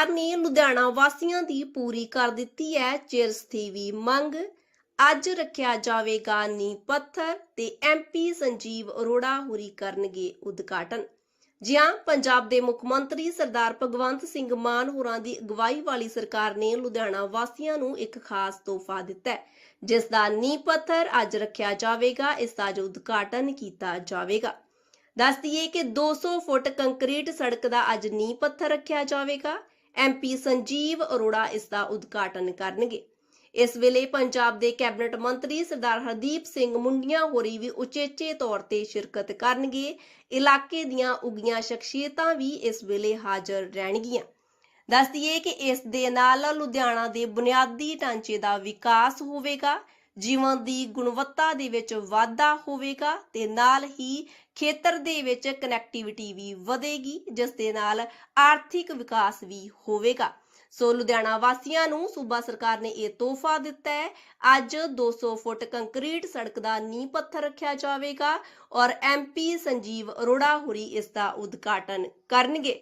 ਸਰਕਾਰ ਨੇ ਲੁਧਿਆਣਾ ਵਾਸੀਆਂ ਦੀ ਪੂਰੀ ਕਰ ਦਿੱਤੀ ਹੈ ਚਿਰਸਥੀਵੀ ਮੰਗ। ਅੱਜ ਰੱਖਿਆ ਜਾਵੇਗਾ ਨੀ ਪੱਥਰ ਤੇ ਐਮਪੀ ਸੰਜੀਵ ਅਰੋੜਾ ਹੁਰੀ ਕਰਨਗੇ ਉਦਘਾਟਨ। ਜੀ ਪੰਜਾਬ ਦੇ ਮੁੱਖ ਮੰਤਰੀ ਸਰਦਾਰ ਭਗਵੰਤ ਸਿੰਘ ਮਾਨ ਹੋਰਾਂ ਦੀ ਅਗਵਾਈ ਵਾਲੀ ਸਰਕਾਰ ਨੇ ਲੁਧਿਆਣਾ ਵਾਸੀਆਂ ਨੂੰ ਇੱਕ ਖਾਸ ਤੋਹਫਾ ਦਿੱਤਾ ਹੈ, ਜਿਸ ਦਾ ਨੀਂਹ ਪੱਥਰ ਅੱਜ ਰੱਖਿਆ ਜਾਵੇਗਾ, ਇਸ ਦਾ ਜੋ ਉਦਘਾਟਨ ਕੀਤਾ ਜਾਵੇਗਾ। ਦੱਸ ਦਈਏ ਕਿ 200 ਫੁੱਟ ਕੰਕਰੀਟ ਸੜਕ ਦਾ ਅੱਜ ਨੀਂਹ ਪੱਥਰ ਰੱਖਿਆ ਜਾਵੇਗਾ ਐਮਪੀ ਸੰਜੀਵ ਅਰੋੜਾ ਇਸ ਦਾ ਉਦਘਾਟਨ ਕਰਨਗੇ। ਇਸ ਵੇਲੇ ਪੰਜਾਬ ਦੇ ਕੈਬਨਿਟ ਮੰਤਰੀ ਸਰਦਾਰ ਹਰਦੀਪ ਸਿੰਘ ਮੁੰਡੀਆਂ ਹੋਰੀ ਵੀ ਉਚੇਚੇ ਤੌਰ ਤੇ ਸ਼ਿਰਕਤ ਕਰਨਗੇ। ਇਲਾਕੇ ਦੀਆਂ ਉਗੀਆਂ ਸ਼ਖਸੀਅਤਾਂ ਵੀ ਇਸ ਵੇਲੇ ਹਾਜ਼ਰ ਰਹਿਣਗੀਆਂ। ਦੱਸਦੀਏ ਕਿ ਇਸ ਦੇ ਨਾਲ ਲੁਧਿਆਣਾ ਦੇ ਬੁਨਿਆਦੀ ਢਾਂਚੇ ਦਾ ਵਿਕਾਸ ਹੋਵੇਗਾ। ਜੀਵਨ ਦੀ ਗੁਣਵੱਤਾ ਦੇ ਵਿੱਚ ਵਾਧਾ ਹੋਵੇਗਾ ਤੇ ਨਾਲ ਹੀ ਖੇਤਰ ਦੇ ਵਿੱਚ ਕਨੈਕਟੀਵਿਟੀ ਵੀ ਵਧੇਗੀ, ਜਿਸ ਦੇ ਨਾਲ ਆਰਥਿਕ ਵਿਕਾਸ ਵੀ ਹੋਵੇਗਾ। ਸੋ ਲੁਧਿਆਣਾ ਵਾਸੀਆਂ ਨੂੰ ਸੂਬਾ ਸਰਕਾਰ ਨੇ ਇਹ ਤੋਹਫਾ ਦਿੱਤਾ ਹੈ। ਅੱਜ 200 ਫੁੱਟ ਕੰਕਰੀਟ ਸੜਕ ਦਾ ਨੀਂਹ ਪੱਥਰ ਰੱਖਿਆ ਜਾਵੇਗਾ ਔਰ ਐਮਪੀ ਸੰਜੀਵ ਅਰੋੜਾ ਹੁਰੀ ਇਸ ਦਾ ਉਦਘਾਟਨ ਕਰਨਗੇ।